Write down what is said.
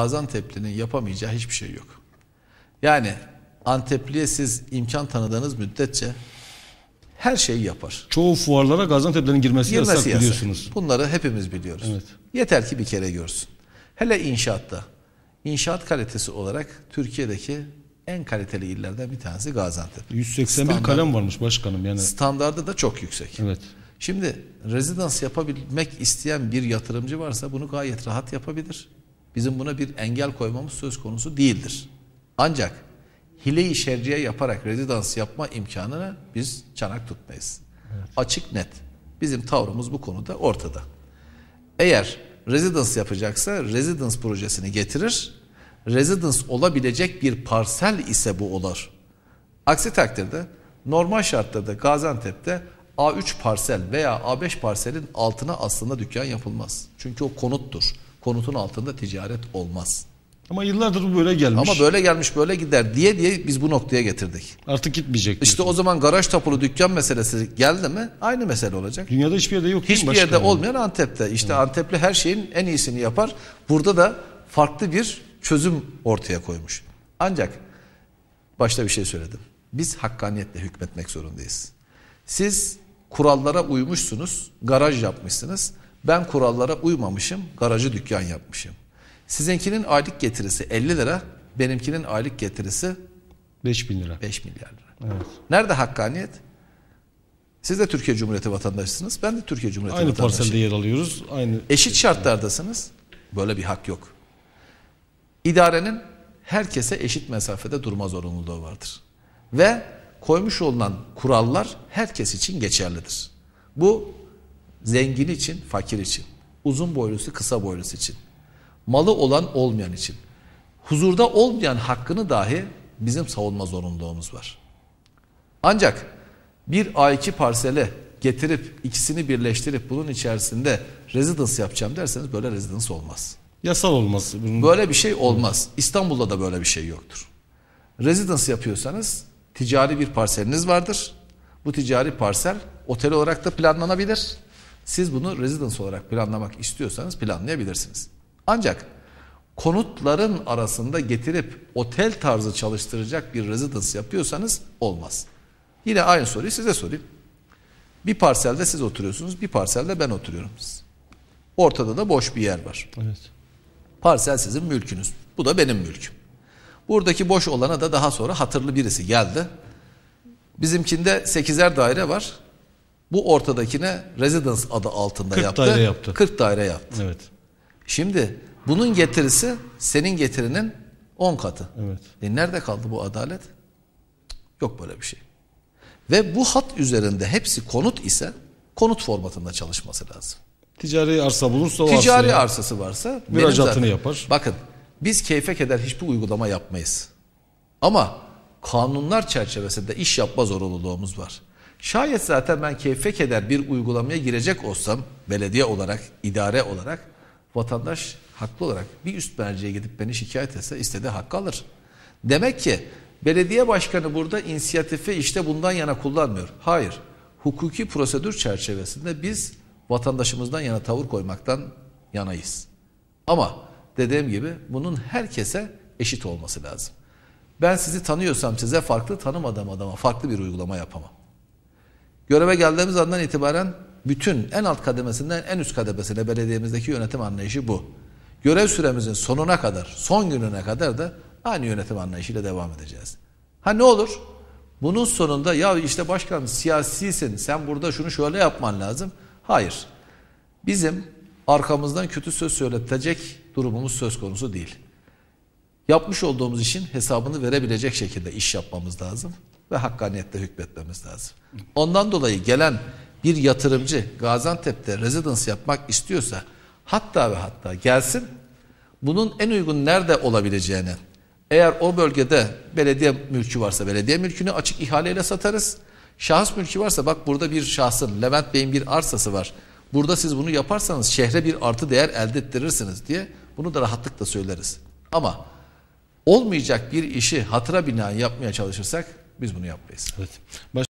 Gaziantep'linin yapamayacağı hiçbir şey yok. Yani Antepli'ye siz imkan tanıdığınız müddetçe her şeyi yapar. Çoğu fuarlara Gaziantep'lerin girmesi, Girmesi yasak yasak. biliyorsunuz. Bunları hepimiz biliyoruz. Evet. Yeter ki bir kere görsün. Hele inşaatta. İnşaat kalitesi olarak Türkiye'deki en kaliteli illerden bir tanesi Gaziantep. 181 Standart- kalem varmış başkanım yani. Standardı da çok yüksek. Evet. Şimdi rezidans yapabilmek isteyen bir yatırımcı varsa bunu gayet rahat yapabilir. Bizim buna bir engel koymamız söz konusu değildir. Ancak hile-i şerciye yaparak rezidans yapma imkanını biz çanak tutmayız. Açık net. Bizim tavrımız bu konuda ortada. Eğer residence yapacaksa residence projesini getirir. Residence olabilecek bir parsel ise bu olur. Aksi takdirde normal şartlarda Gaziantep'te A3 parsel veya A5 parselin altına aslında dükkan yapılmaz. Çünkü o konuttur. Konutun altında ticaret olmaz. Ama yıllardır bu böyle gelmiş. Ama böyle gelmiş böyle gider diye diye biz bu noktaya getirdik. Artık gitmeyecek. İşte diyorsun. o zaman garaj tapulu dükkan meselesi geldi mi aynı mesele olacak. Dünyada hiçbir yerde yok Hiçbir yerde başkanım? olmayan Antep'te. İşte Antepli her şeyin en iyisini yapar. Burada da farklı bir çözüm ortaya koymuş. Ancak başta bir şey söyledim. Biz hakkaniyetle hükmetmek zorundayız. Siz kurallara uymuşsunuz, garaj yapmışsınız. Ben kurallara uymamışım, garajı dükkan yapmışım. Sizinkinin aylık getirisi 50 lira, benimkinin aylık getirisi 5000 lira. 5 milyar lira. Evet. Nerede hakkaniyet? Siz de Türkiye Cumhuriyeti vatandaşısınız. Ben de Türkiye Cumhuriyeti Aynı vatandaşıyım. parselde yer alıyoruz. Aynı Eşit şartlardasınız. Böyle bir hak yok. İdarenin herkese eşit mesafede durma zorunluluğu vardır. Ve koymuş olunan kurallar herkes için geçerlidir. Bu zengin için, fakir için, uzun boylusu, kısa boylusu için, malı olan olmayan için, huzurda olmayan hakkını dahi bizim savunma zorunluluğumuz var. Ancak bir A2 parsele getirip ikisini birleştirip bunun içerisinde residence yapacağım derseniz böyle residence olmaz. yasal olması. Bunun Böyle bir şey olmaz. İstanbul'da da böyle bir şey yoktur. Residence yapıyorsanız ticari bir parseliniz vardır. Bu ticari parsel otel olarak da planlanabilir. Siz bunu residence olarak planlamak istiyorsanız planlayabilirsiniz. Ancak konutların arasında getirip otel tarzı çalıştıracak bir residence yapıyorsanız olmaz. Yine aynı soruyu size sorayım. Bir parselde siz oturuyorsunuz, bir parselde ben oturuyorum. Ortada da boş bir yer var. Evet. Parsel sizin mülkünüz. Bu da benim mülküm. Buradaki boş olana da daha sonra hatırlı birisi geldi. Bizimkinde 8'er daire var. Bu ortadakine residence adı altında 40 yaptı. daire yaptı. 40 daire yaptı. Evet. Şimdi bunun getirisi senin getirinin 10 katı. Evet. E nerede kaldı bu adalet? Yok böyle bir şey. Ve bu hat üzerinde hepsi konut ise konut formatında çalışması lazım. Ticari arsa bulursa o Ticari arsaya arsası varsa Müracaatını yapar. Bakın biz keyfe keder hiçbir uygulama yapmayız. Ama kanunlar çerçevesinde iş yapma zorunluluğumuz var. Şayet zaten ben keyfe keder bir uygulamaya girecek olsam belediye olarak, idare olarak vatandaş haklı olarak bir üst merciye gidip beni şikayet etse istediği hakkı alır. Demek ki belediye başkanı burada inisiyatifi işte bundan yana kullanmıyor. Hayır. Hukuki prosedür çerçevesinde biz vatandaşımızdan yana tavır koymaktan yanayız. Ama dediğim gibi bunun herkese eşit olması lazım. Ben sizi tanıyorsam size farklı, tanımadığım adama farklı bir uygulama yapamam. Göreve geldiğimiz andan itibaren bütün en alt kademesinden en üst kademesine belediyemizdeki yönetim anlayışı bu. Görev süremizin sonuna kadar, son gününe kadar da aynı yönetim anlayışıyla devam edeceğiz. Ha ne olur? Bunun sonunda ya işte başkan siyasisin sen burada şunu şöyle yapman lazım. Hayır. Bizim arkamızdan kötü söz söyletecek durumumuz söz konusu değil. Yapmış olduğumuz işin hesabını verebilecek şekilde iş yapmamız lazım ve hakkaniyetle hükmetmemiz lazım. Ondan dolayı gelen bir yatırımcı Gaziantep'te residence yapmak istiyorsa hatta ve hatta gelsin bunun en uygun nerede olabileceğini eğer o bölgede belediye mülkü varsa belediye mülkünü açık ihaleyle satarız. Şahıs mülkü varsa bak burada bir şahsın Levent Bey'in bir arsası var. Burada siz bunu yaparsanız şehre bir artı değer elde ettirirsiniz diye bunu da rahatlıkla söyleriz. Ama olmayacak bir işi hatıra binaen yapmaya çalışırsak biz bunu yapmayız. Evet. Baş-